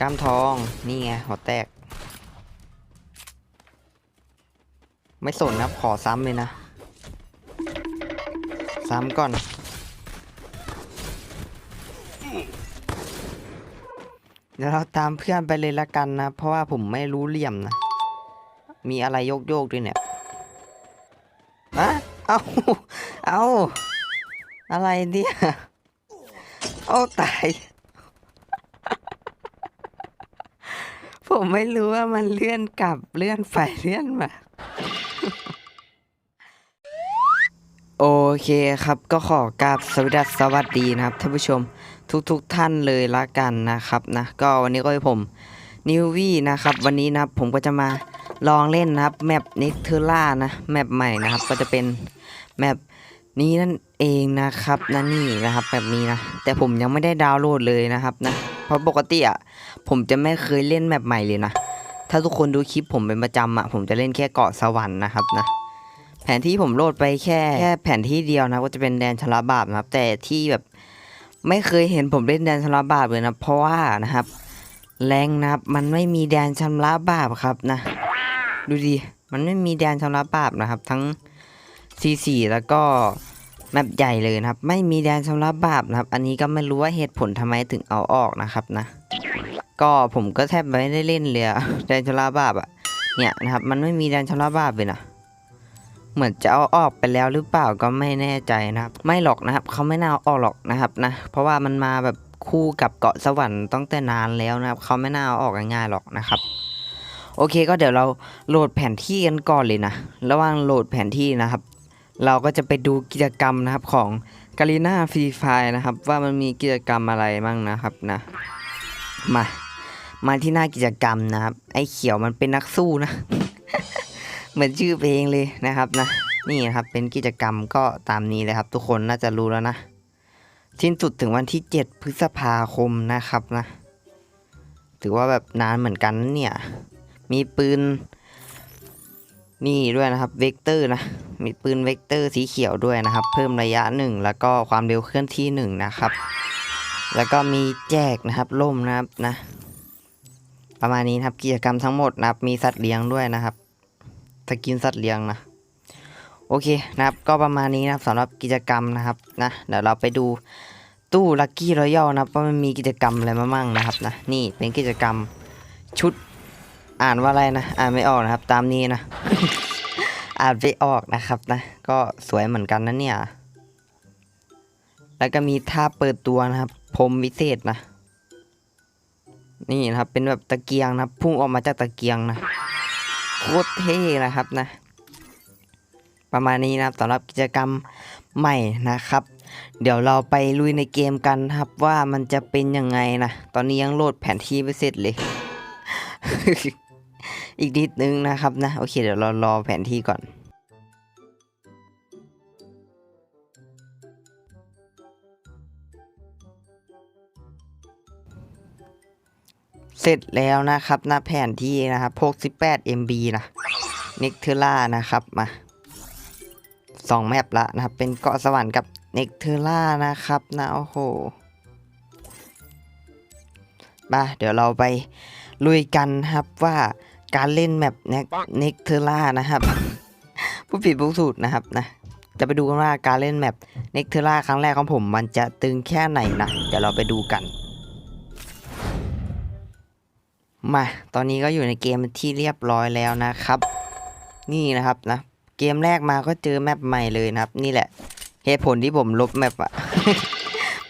กล้ามทอง นี่ไงหัวแตก ไม่สนครับ ขอซ้ำเลยนะ ซ้ำก่อน เดี๋ยวเราตามเพื่อนไปเลยละกันนะ เพราะว่าผมไม่รู้เหลี่ยมนะ มีอะไรโยกโยกด้วยเนี่ยอะเอาเอาอะไรเนี่ย โอ้ตาย ผมไม่รู้ว่ามันเลื่อนกลับเลื่อนไปเลื่อนมา โอเคครับก็ขอกราบสวัสดีสวัสดีนะครับท่านผู้ชมทุกๆทท่านเลยละกันนะครับนะก็วันนี้ก็ให้ผมนิววี่นะครับ วันนี้นะครับผมก็จะมาลองเล่นนะครับแมปนิกเทอร่านะแมปใหม่นะครับก็จะเป็นแมปนี้นั่นเองนะครับนะนี่นะครับแบบนี้นะแต่ผมยังไม่ได้ดาวน์โหลดเลยนะครับนะ เพราะปกติอะผมจะไม่เคยเล่นแมปใหม่เลยนะ ถ้าทุกคนดูคลิปผมเป็นประจำอะผมจะเล่นแค่เกาะสวรรค์นะครับนะ แผนที่ผมโหลดไปแค่แค่แผนที่เดียวนะก็จะเป็นแดนชลบาปนะครับ แต่ที่แบบไม่เคยเห็นผมเล่นแดนชลบาปเลยนะ เพราะว่านะครับ แรงนะครับมันไม่มีแดนชำระบาปครับนะ ดูดิมันไม่มีแดนชำระบาปนะครับ ทั้ง C4 แล้วก็ แมปใหญ่เลยนะครับ ไม่มีแดนชำระบาปนะครับ อันนี้ก็ไม่รู้ว่าเหตุผลทำไมถึงเอาออกนะครับนะ ก็ผมก็แทบไม่ได้เล่นเลยแดนชำระบาปอะเนี่ยนะครับ มันไม่มีแดนชำระบาปเลยนะเหมือนจะเอาออกไปแล้วหรือเปล่าก็ไม่แน่ใจนะครับ ไม่หรอกนะครับเขาไม่น่าเอาออกหรอกนะครับนะ เพราะว่ามันมาแบบคู่กับเกาะสวรรค์ตั้งแต่นานแล้วนะครับเขาไม่น่าเอาออกง่ายๆหรอกนะครับโอเคก็เดี๋ยวเราโหลดแผนที่กันก่อนเลยนะ ระหว่างโหลดแผนที่นะครับ เราก็จะไปดูกิจกรรมนะครับของกาลิน่าฟรีไฟนะครับ ว่ามันมีกิจกรรมอะไรบ้างนะครับนะ มา มาที่หน้ากิจกรรมนะครับ ไอ้เขียวมันเป็นนักสู้นะ เหมือนชื่อเพลงเลยนะครับนะ นี่นะครับเป็นกิจกรรมก็ตามนี้เลยครับ ทุกคนน่าจะรู้แล้วนะสิ้นสุดถึงวันที่ 7 พฤษภาคมนะครับนะ ถือว่าแบบนานเหมือนกันเนี่ย มีปืน นี่ด้วยนะครับเวกเตอร์นะมีปืนเวกเตอร์สีเขียวด้วยนะครับ เพิ่มระยะหนึ่งแล้วก็ความเร็วเคลื่อนที่หนึ่งนะครับ แล้วก็มีแจกนะครับล่มนะครับนะ ประมาณนี้นครับกิจกรรมทั้งหมดนะครับ มีสัตว์เลี้ยงด้วยนะครับสกินสัตว์เลี้ยงนะโอเคนะครับ ก็ประมาณนี้นะครับสำหรับกิจกรรมนะครับนะเดี๋ยวเราไปดูตู้ลัคกี้รอยัลนะครับว่ามันมีกิจกรรมอะไรมามั่งนะครับนะนี่เป็นกิจกรรมชุด อ่านว่าอะไรนะ อ่านไม่ออกนะครับ ตามนี้นะ อ่านไม่ออกนะครับนะ ก็สวยเหมือนกันนะเนี่ย แล้วก็มีท่าเปิดตัวนะครับพรมวิเศษนะ นี่นะครับ เป็นแบบตะเกียงนะครับ พุ่งออกมาจากตะเกียงนะ โคตรเท่นะครับนะ ประมาณนี้นะครับสำหรับกิจกรรมใหม่นะครับ เดี๋ยวเราไปลุยในเกมกันครับว่ามันจะเป็นยังไงนะ ตอนนี้ยังโหลดแผนที่ไม่เสร็จเลย อีกนิดนึงนะครับนะโอเคเดี๋ยวเรารอแผนที่ก่อนเสร็จแล้วนะครับหน้าแผนที่นะครับ68 MB นะเน็กเทล่านะครับมาสองแมปละนะครับ เป็นเกาะสวรรค์กับเน็กเทล่านะครับนะโอ้โหมาเดี๋ยวเราไปลุยกันครับว่า การเล่นแมปเน็กเน็กเทล่านะครับผู้ผิดผู้ถูกนะครับนะจะไปดูกันว่าการเล่นแมปเน็กเทล่าครั้งแรกของผมมันจะตึงแค่ไหนนะเดี๋ยวเราไปดูกัน มา ตอนนี้ก็อยู่ในเกมที่เรียบร้อยแล้วนะครับ นี่นะครับนะ เกมแรกมาก็เจอแมปใหม่เลยนะครับ นี่แหละเหตุผลที่ผมลบแมปอะ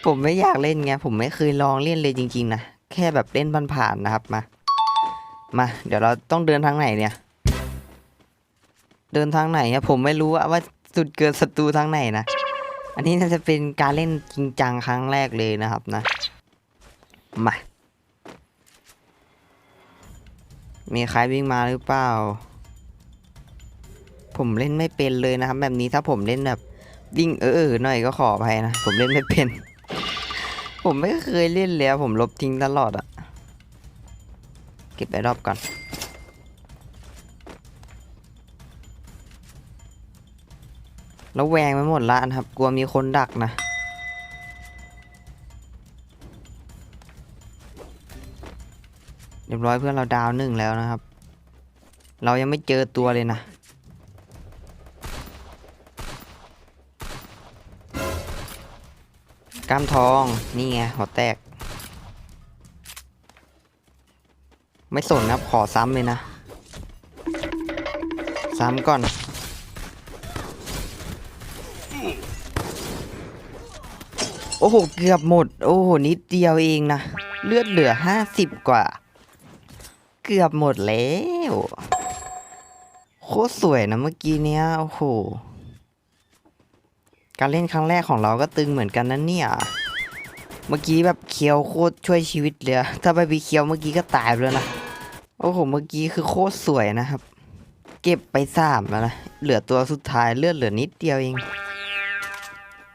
ผมไม่อยากเล่นไงผมไม่เคยลองเล่นเลยจริง ๆ นะ แค่แบบเล่นผ่านๆนะครับมา มาเดี๋ยวเราต้องเดินทางไหนเนี่ย เดินทางไหนอะผมไม่รู้อะว่าสุดเกิดศัตรูทางไหนนะ อันนี้น่าจะเป็นการเล่นจริงจังครั้งแรกเลยนะครับนะ มา มีใครวิ่งมาหรือเปล่า ผมเล่นไม่เป็นเลยนะครับ แบบนี้ถ้าผมเล่นแบบวิ่งเออๆหน่อยก็ขออภัยนะ ผมเล่นไม่เป็น ผมไม่เคยเล่นเลยอะผมลบทิ้งตลอดอะ เก็บไปรอบก่อนแล้วแวงไปหมดละนะครับ กลัวมีคนดักนะ เรียบร้อยเพื่อนเราดาวหนึ่งแล้วนะครับ เรายังไม่เจอตัวเลยนะกล้ามทอง นี่ไงหัวแตก ไม่สนนะครับขอซ้ำเลยนะ ซ้ำก่อน โอ้โห เกือบหมด โอ้โห นิดเดียวเองนะ เลือดเหลือห้าสิบกว่า เกือบหมดแล้ว โคตรสวยนะเมื่อกี้เนี้ย โอ้โห การเล่นครั้งแรกของเราก็ตึงเหมือนกันนะเนี่ยเมื่อกี้แบบเคียวโคตรช่วยชีวิตเลย ถ้าไปบีเคียวเมื่อกี้ก็ตายไปแล้วนะ โอ้โหเมื่อกี้คือโคตรสวยนะครับ เก็บไปสามแล้วนะ เหลือตัวสุดท้ายเลือดเหลือนิดเดียวเอง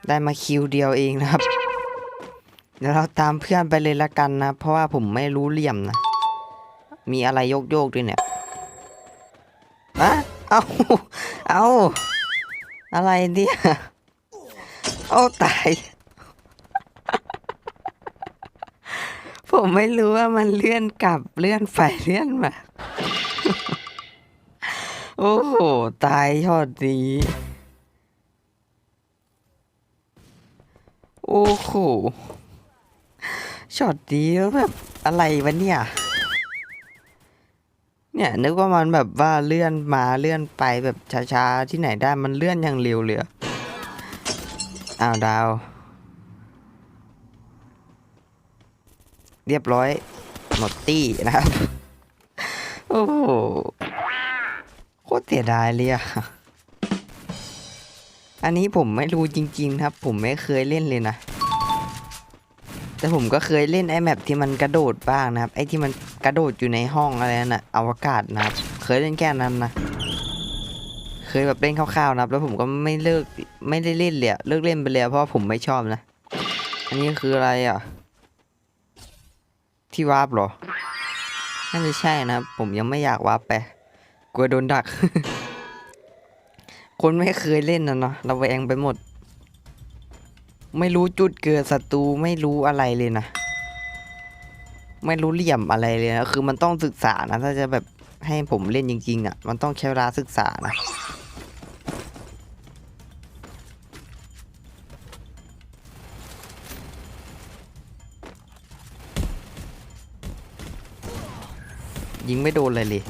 ได้มาคิวเดียวเองนะครับ เดี๋ยวเราตามเพื่อนไปเลยละกันนะ เพราะว่าผมไม่รู้เหลี่ยมนะ มีอะไรโยกโยกด้วยเนี่ยอะเอาเอาอะไรเนี่ยเอาตาย ผมไม่รู้ว่ามันเลื่อนกลับเลื่อนไปเลื่อนมา โอ้โห ตายช็อตนี้ โอ้โหช็อตนี้แล้วแบบอะไรวะเนี่ย เนี่ยนึกว่ามันแบบว่าเลื่อนมาเลื่อนไปแบบช้าๆที่ไหนได้มันเลื่อนอย่างเร็วเลยอ้าวดาว เรียบร้อยหมดตี้นะครับ โอ้โหโคตรเสียดายเลยอะอันนี้ผมไม่รู้จริง ๆ ครับ ผมไม่เคยเล่นเลยนะ แต่ผมก็เคยเล่นไอ้แมปที่มันกระโดดบ้างนะครับ ไอ้ที่มันกระโดดอยู่ในห้องอะไรนั่นน่ะอวกาศนะครับ เคยเล่นแค่นั้นนะ เคยแบบเล่นคร่าวๆนะครับ แล้วผมก็ไม่เลิกไม่ได้เล่นเลยอะเลิกเล่นไปเลยอะเพราะผมไม่ชอบนะ อันนี้คืออะไรอะ ที่วาร์ปเหรอ น่าจะใช่นะ ผมยังไม่อยากวาร์ปไป กลัวโดนดัก คนไม่เคยเล่นนะเนาะระแวงไปหมด ไม่รู้จุดเกิดศัตรูไม่รู้อะไรเลยนะ ไม่รู้เหลี่ยมอะไรเลยนะ คือมันต้องศึกษานะ ถ้าจะแบบให้ผมเล่นจริงๆอะ มันต้องใช้เวลาศึกษานะ ยิงไม่โดนเลยเลย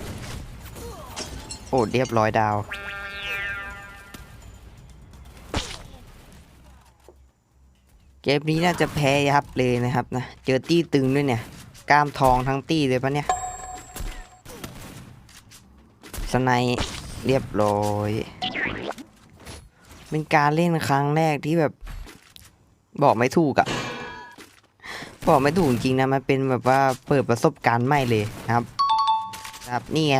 โอ้เรียบร้อยดาวเกมนี้น่าจะแพ้ยับเลยนะครับนะ เจอตี้ตึงด้วยเนี่ย กล้ามทองทั้งตี้เลยปะเนี่ย สไนเรียบร้อย เป็นการเล่นครั้งแรกที่แบบ บอกไม่ถูกอะบอกไม่ถูกจริงนะ มันเป็นแบบว่าเปิดประสบการณ์ใหม่เลยนะครับ นะครับนี่ไง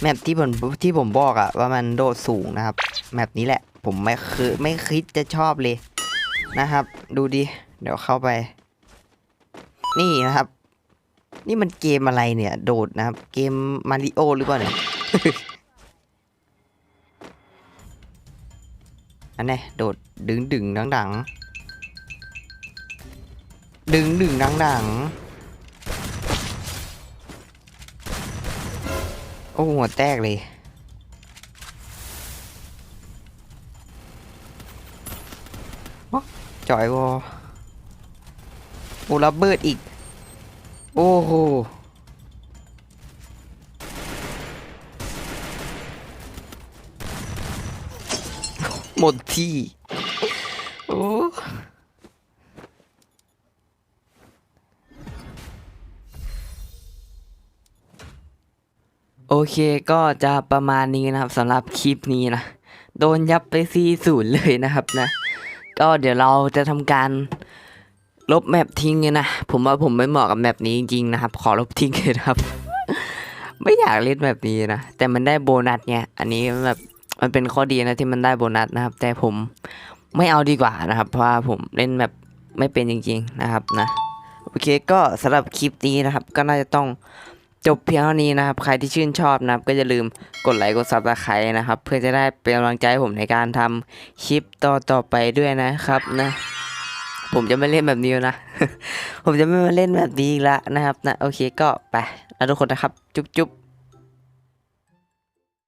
แมปที่ผมที่ผมบอกอะว่ามันโดดสูงนะครับแมปนี้แหละ ผมไม่เคยไม่คิดจะชอบเลยนะครับ ดูดิเดี๋ยวเข้าไป นี่นะครับ นี่มันเกมอะไรเนี่ย โดดนะครับ เกมมาริโอหรือเปล่าเนี่ยอันนี้โดดดึงดึงดังดังดึงดึงดังดัง โอ้หัวแตกเลย จ่อยวอโอ้ระเบิดอีก โอ้โหหมดที่ โอ้ โอเคก็จะประมาณนี้นะครับสำหรับคลิปนี้นะ โดนยับไปซีศูนย์เลยนะครับนะ ก็เดี๋ยวเราจะทำการลบแมปทิ้งเลยนะ ผมว่าผมไม่เหมาะกับแมปนี้จริงๆนะครับ ขอลบทิ้งเลยนะครับ ไม่อยากเล่นแบบนี้นะ แต่มันได้โบนัสไงอันนี้แบบมันเป็นข้อดีนะที่มันได้โบนัสนะครับ แต่ผมไม่เอาดีกว่านะครับ เพราะว่าผมเล่นแบบไม่เป็นจริง ๆนะครับนะ โอเคก็สำหรับคลิปนี้นะครับ ก็น่าจะต้อง จบเพียงเท่านี้นะครับ ใครที่ชื่นชอบนะครับ ก็อย่าลืมกดไลค์กดซับสไครต์นะครับ เพื่อจะได้เป็นกำลังใจผมในการทำคลิปต่อต่อๆไปด้วยนะครับนะ ผมจะไม่เล่นแบบนี้นะ ผมจะไม่มาเล่นแบบนี้อีกแล้วนะครับนะโอเคก็ไปแล้วทุกคนนะครับ จุ๊บจุ๊บ